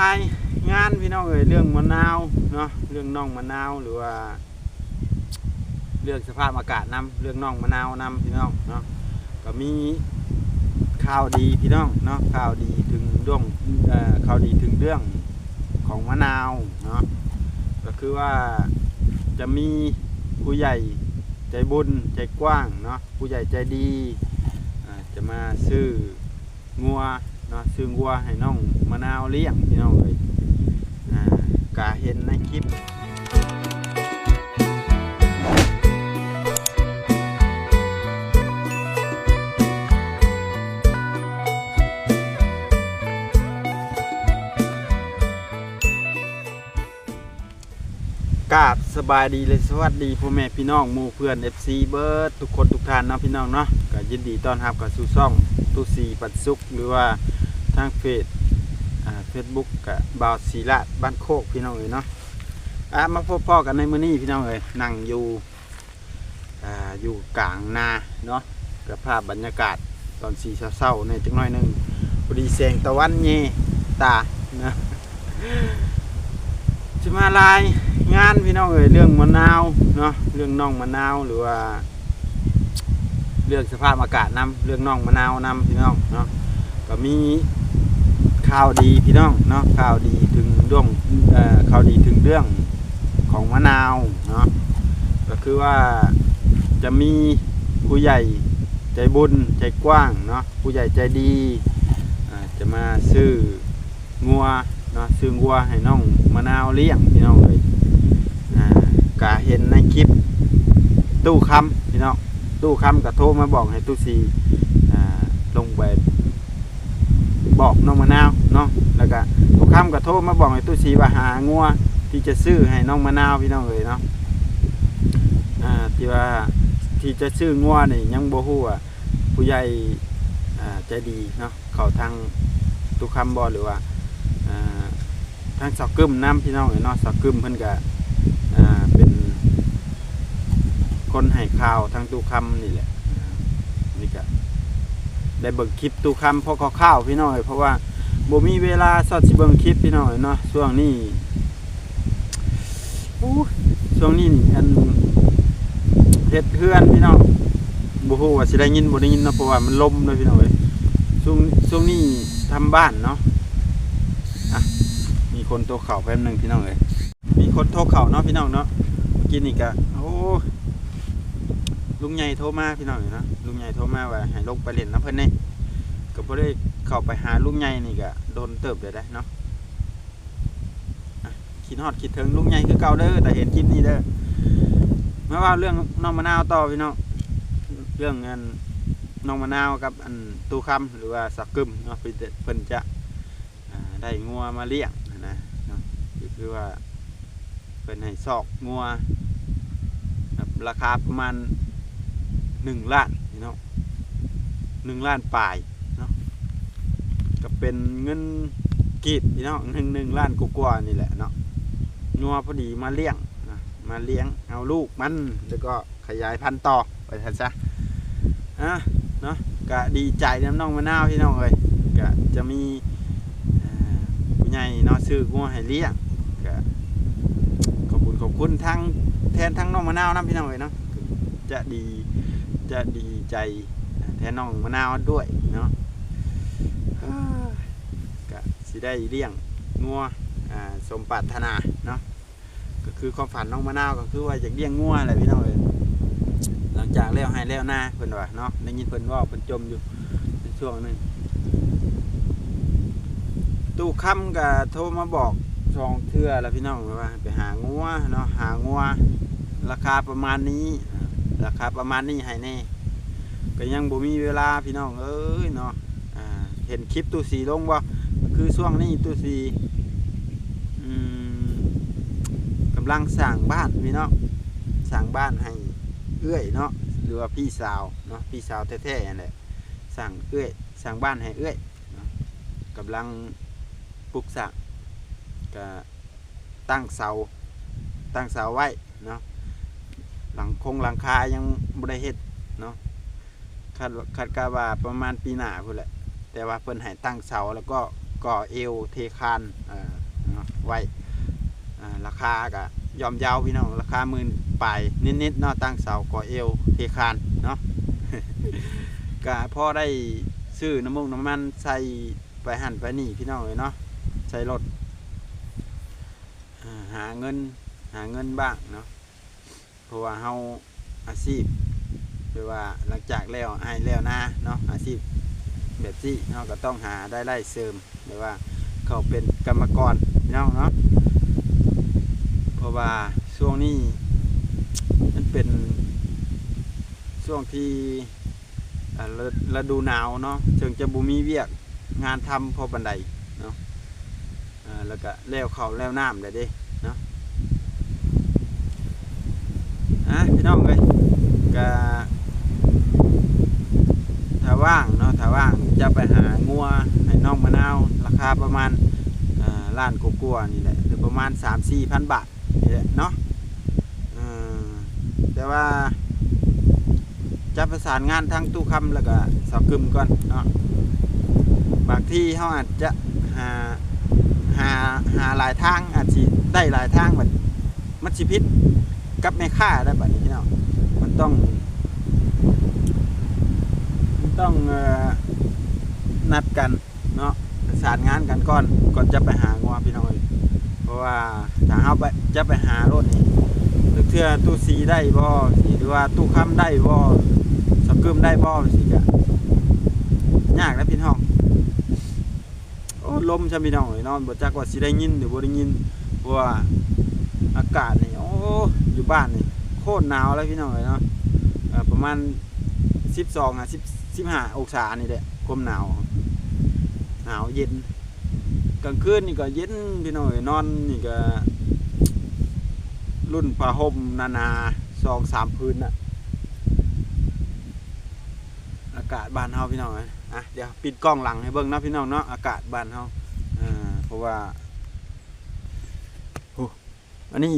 ไปงานพี่น้องเอ่ยเรื่องมะนาวเนาะเรื่องน่องมะนาวหรือว่า เรื่องสภาพอากาศนํเรื่องน่องมะนาวนํพี่น้องเนาะก็มีข่าวดีพี่น้องเนาะข่าวดีถึงเรื่องข่าวดีถึงเรื่องของมะนาวเนาะก็คือว่าจะมีผู้ใหญ่ใจบุญใจกว้างเนาะผู้ใหญ่ใจดีจะมาซื้องัว เนาะซื้องัวให้น้องมะนาวเลี้ยงพี่น้องเลยอ่ากาเห็นในคลิปกาบสบายดีเลยสวัสดีพ่อแม่พี่น้องหมู่เพื่อน FC เบิร์ดทุกคนทุกท่านเนาะพี่น้องเนาะก็ยินดีต้อนรับกับสู่ช่องตู้สีปัดซุกหรือว่า ทางเฟซเฟซบุ๊กกับบาวศิละบ้านโคกพี่น้องเอ๋ยเนาะอะมาพบพ่อกันในมื้อนี้พี่น้องเอ๋ยนั่งอยู่อ่าอยู่กลางนาเนาะกับภาพบรรยากาศตอนสีเศร้าๆในจังน้อยหนึ่งพอดีแสงตะวันเยตานะจะมาลายงานพี่น้องเอ่ยเรื่องมะนาวเนาะเรื่องน่องมะนาวหรือว่า เรื่องสภาพอากาศนํเรื่องน่องมะนาวนํพี่น้องเนาะก็มี ข่าวดีพี่น้องเนาะข่าวดีถึงเรื่องข่าวดีถึงเรื่องของมะนาวเนาะก็คือว่าจะมีผู้ใหญ่ใจบุญใจกว้างเนาะผู้ใหญ่ใจดีจะมาซื้องัวเนาะซื้อวัวให้น้องมะนาวเลี้ยงพี่น้องเลยอ่าเห็นในคลิปตู้คำพี่น้องตู้คำก็โทรมาบอกให้ตู้ซีลงไป บอกน้องมะนาวเนาะแล้วก็ตู้คำก็โทรมาบอกให้ตู้ซีว่าหางัวที่จะซื้อให้น้องมะนาวพี่น้องเลยเนาะอ่าที่ว่าที่จะซื้องัวนี่ยังบ่ฮู้ว่าผู้ใหญ่อ่าใจดีเนาะเขาทางตู้คำบ่หรือว่าอ่าทางสอกกึมน้ำพี่น้องเอ๋ยเนาะสอกกึมเพิ่นก็อ่าเป็นคนให้ข่าวทางตู้คำนี่แหละ ได้เบิ่งคลิปตูคำพราะข้าวๆพี่น้อย เพราะว่าบ่มีเวลาสอดสิเบิ่งคลิปพี่น้อยเนาะช่วงนี้อู้ช่วงนี้นี่อันเฮ็ดเฮือนพี่น้องบ่ฮู้ว่าสิได้ยินบ่ได้ยินเนาะเพราะว่ามันลมเนาะพี่น้อยช่วงช่วงนี้ทำบ้านเนาะมีคนโทรเข่าแป๊บหนึงพี่น้องเลยมีคนโทรเข่าเนาะพี่น้องเนาะเมื่อกินอีกอะ ลุงใหญ่โทรมาพี่น้องเนาะลุงใหญ่โทรมาว่าให้ลงไปเล่นน้ำเพิ่นนี่ก็บ่ได้เข้าไปหาลุงใหญ่นี่ก็โดนเติบเลยได้เนาะคิดฮอดคิดถึงลุงใหญ่คือเก่าเด้อแต่เห็นคลิปนี้เด้อมาว่าเรื่องน้องมะนาวต่อพี่น้องเรื่องอันน้องมะนาวกับอันตู้คำหรือว่าสักกึมเนาะเพิ่นจะเพิ่นจะได้งัวมาเลี้ยงนะเนาะคือว่าเป็นให้ซอกงัวราคาประมาณ หนึ่งล้านนี่เนาะหนึ่งล้านปลายเนาะก็เป็นเงินกีบพี่น้องหนึ่งหนึ่งล้านกว่านี่แหละเนาะงัวพอดีมาเลี้ยงนะมาเลี้ยงเอาลูกมันแล้วก็ขยายพันธุ์ต่อไปทันซะอะเนาะก็ดีใจน้ำน้องมะนาวพี่น้องเอ้ยก็จะมีอ่าผู้ใหญ่เนาะซื้องัวให้เลี้ยงก็ขอบคุณขอบคุณทั้งแทนทั้งน้องมะนาวนะพี่น้องเลยเนาะจะดี จะดีใจแทนน้องมะนาวด้วยเนาะก็สิได้เลี้ยงงัวสมปรารถนาเนาะก็คือความฝันน้องมะนาวก็คือว่าอยากเลี้ยงงัวแหละพี่น้องเลยหลังจากแล้วให้แล้วหน้าเพิ่นว่าเนาะได้ยินเพิ่นว่าเพิ่นจมอยู่ในช่วงนึงตู้ค่ำก็โทรมาบอกสองเทื่อแล้วพี่น้องว่าไปหางัวเนาะหางัวราคาประมาณนี้ ราคาประมาณนี้ให้แน่ก็ยังบ่มีเวลาพี่น้องเอ้ยเนาะเห็นคลิปตู้สีลงบ่คือช่วงนี้ตู้สีกำลังสร้างบ้านพี่น้องสร้างบ้านให้เอื้อยเนาะหรือว่าพี่สาวเนาะพี่สาวแท้ๆนั่นแหละสร้างเอื้อยสร้างบ้านให้เอื้อยกำลังปลุกสร้างก็ตั้งเสาตั้งเสาไว้เนาะ หลังคงหลังคายังบริเฮ็ดเนาะคาดคาดกาว่าประมาณปีหน้าพุ่นแหละ แต่ว่าเพิ่นให้ตั้งเสาแล้วก็ก่อเอวเทคานไว้ราคาก็ยอมยาวพี่น้องราคาหมื่นปลายนิดๆเนาะตั้งเสาก่อเอวเทคานเนาะก็พ่อได้ซื้อน้ำมุกน้ำมันใส่ไปหั่นไปนี่พี่น้องเลยเนาะใส่รถหาเงินหาเงินบ้างเนาะ เพราะว่าเฮาอาชีพหรือว่าหลังจากแล้วไอ้ายแล้วนะเนาะอาชีพแบบที่เนาะก็ต้องหาได้ไล่เสริมหรือว่าเขาเป็นกรรมกรพี่น้องเนาะเพราะว่าช่วงนี้มันเป็นช่วงที่อ่าฤดูหนาวเนาะจึงจะบุมีเวียกงานทำพอบันไดเนาะอ่าแล้วก็แล้วเขาแล้วน้ำเลยเด้เนาะ อะพี่น้องเลยก็ถ้าว่างเนาะถ้าว่างจะไปหางัวให้น้องมะนาวราคาประมาณล้านกว่าๆนี่แหละหรือประมาณ 3-4พันบาทนี่แหละเนาะแต่ว่าจะประสานงานทั้งตู้คำแล้วก็สาวกึมก่อนเนาะบางที่เขาอาจจะหาหาหาหลายทางอาจจะได้หลายทางแบบมันสิพิษ กับแม่ค่าได้แบบนี้พี่น้องมันต้อง มันต้องออนัดกันเนาะประสานงานกันก่อนก่อนจะไปหางวพี่น้องเอ้ยเพราะว่าถ้าเขาไปจะไปหารถนี่เทื่อตู้สีได้บ่สิหรือว่าตู้ค้ำได้บ่สกึมได้บ่สิกะยากนะพี่น้องโอ้ลมใช่พี่น้องเนอนบ่จักว่าสิได้ยินหรือบ่ได้ยินเพราะว่าอากาศนี่ อ้อยู่บ้านนี่โคตรหนาวเลยพี่น้องเอ้ยเนาะประมาณ12อะ10 15องศานี่แหละความหนาว หนาวเย็นกลางคืนนี่ก็เย็นพี่น้องเอ้ยนอนนี่ก็ รุ่นผ้าห่มนานาสองสามพื้นน่ะอากาศบ้านเฮาพี่น้องอ้ยอะเดี๋ยวปิดกล้องหลังให้เบิ่งนะพี่น้องเนาะอากาศบ้านเฮาอ่าเพราะว่าโอ้อันนี้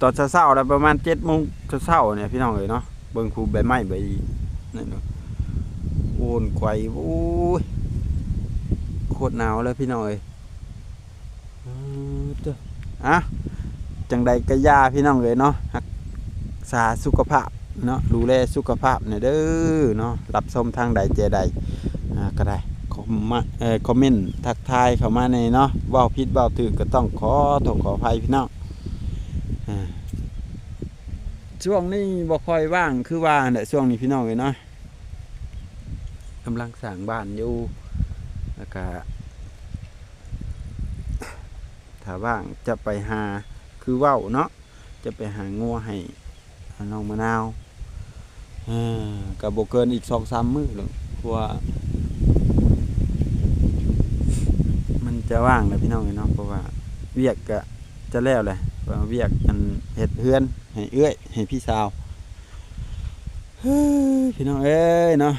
ตอนเช้าๆแล้วประมาณ7โมงเช้าๆเนี่ยพี่น้องเอ้ยเนาะเบิ่งคูใบไม้ใบนั่นเนาะโอนไกวโอ้ยโคตรหนาวเลยพี่น้องเอ้ยอือเด้ออะจังใดก็ยาพี่น้องเอ้ยเนาะรักษาสุขภาพเนาะดูแลสุขภาพเนี่ยเด้อเนาะรับชมทางใดเจใดอ่าก็ได้คอมมาเอ่อคอมเมนต์ทักทายเข้ามาในเนาะว้าผิดว้าถูกก็ต้องขอโทษขออภัยพี่น้องอ่า ช่วงนี้บ่ค่อยว่างคือว่าเนี่ช่วงนี้พี่น้องเลยเนาะกำลังสร้างบ้านอยู่แล้วก็ถ้าว่างจะไปหาคือเว้าเนาะจะไปหางัวให้น้องมะนาวกับโบเกินอีกสองสามมื้อหรอกเพราะว่ามันจะว่างเลยพี่น้องเลยเนาะเพราะว่าเวียกก็ จะแล้วเลยเวียกกันเห็ดเฮือนให้เอื้อยให้พี่สาวเฮ้ยพี่น้องเอ้ยเนาะ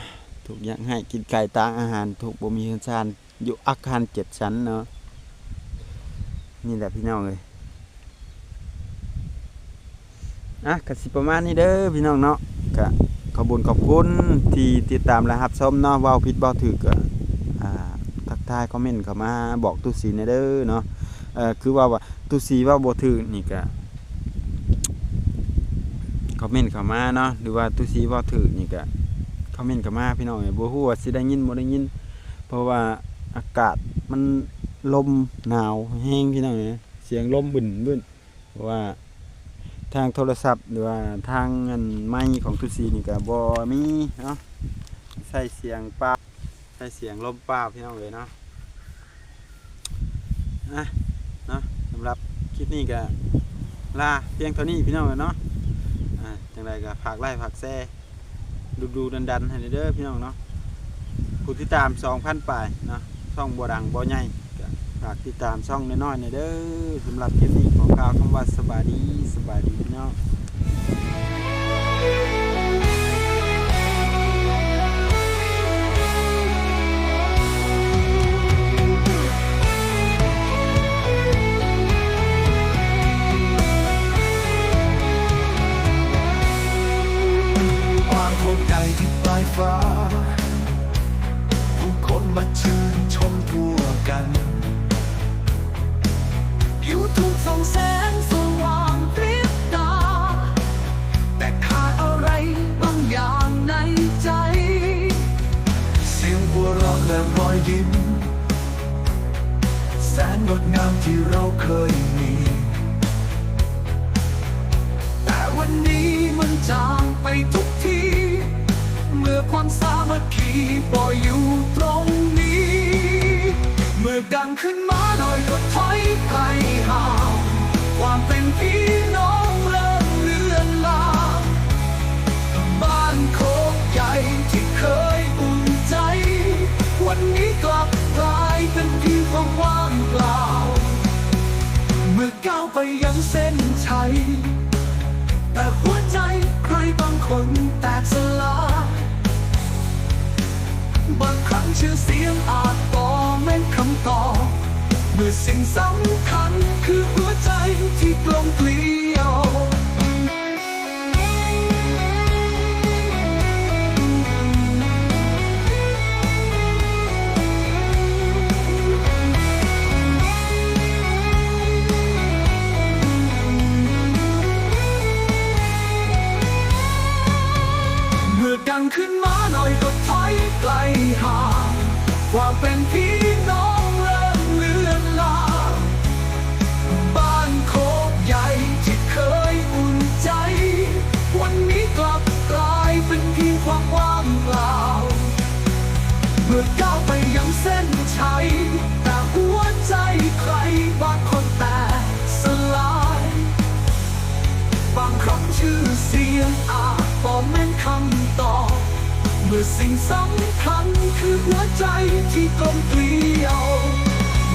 ถูกอย่างให้กินไก่ตางอาหาร ถูกบ่มีเฮือนชานอยู่อาคารเจ็ดชั้นเนาะนี่แหละพี่น้องเลยอะกสิประมาณนี้เด้อพี่น้องเนาะก็ขอบุญขอบคุณที่ติดตามและรับชมเนาะว้าผิดเว้าถูกก็อ่าทักทายคอมเมนต์เข้ามาบอกตุสีนเด้อเนาะ ออคือว่าว่าตุสีว่าบ่ถูกนี่ก็คอมเมนต์เข้ามาเนาะหรือว่าตุสีว่าถูกนี่ก็คอมเมนต์เข้ามาพี่น้องเอ้ยบ่ฮู้ว่าสิได้ยินบ่ได้ยิน เพราะว่าอากาศมันลมหนาวแห้งพี่น้องเอ้ยเสียงลมบึนบึนเพราะว่าทางโทรศัพท์หรือว่าทางอันไม้ของทุซีนี่ก็บ่มีเนาะใส่เสียงปล่าใส่เสียงลมปล่าพี่น้องเลยเนาะอะ เนาะสำหรับคลิปนี้ก็ลาเพียงเท่านี้พี่น้องเลยเนาะอ่าจังไรก็ฝากไล่ฝากแซ่ดูดูดันดันให้เด้อพี่น้องเนาะผู้ติดตาม2,000ป่ายเนาะช่องบัวดังบัวใหญ่ก็ฝากติดตามช่องน้อยๆหน่อยเด้อสำหรับคลิปนี้ขอกล่าวคำว่าสบายดีสบายดีพี่น้อง ใดที่ปลายฟ้า ผู้คนมาชื่นชมทั่วกัน อยู่ทุกส่องแสงสว่างพริบตา แต่ขาดอะไรบางอย่างในใจ เสียงหัวเราะและรอยยิ้ม แสนงดงามที่เราเคยมี แต่วันนี้มันจางไปทุ ความสามัคคีปล่อยอยู่ตรงนี้ เมื่อดังขึ้นมาหน่อยก็ถอยไปห่างความเป็นพี่น้องเริ่มเลือนลางบ้านโคกใหญ่ที่เคยอุ่นใจ วันนี้กลับกลายเป็นเพียงความว่างเปล่า เมื่อก้าวไปยังเส้นชัยแต่หัวใจใครบางคนแตกสลาย ชื่อเสียงอาจต่อแม่นคำตอบเมื่อสิ่งสำคัญคือหัวใจที่กลมเกลียว งขึ้นมาหน่อยก็ถอยไกลห่างความเป็นพี่ คือสิ่งสำคัญคือหัวใจที่กลมเกลียว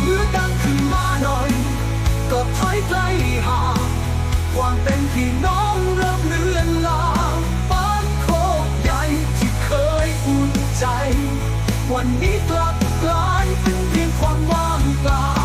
เมื่อดังขึ้นมาหน่อย ก็ถอยไกลห่างความเป็นพี่น้องเริ่มเลือนลางปานโคกใหญ่ที่เคยอุ่นใจ วันนี้กลับกลายเป็นเพียงความว่างเปล่า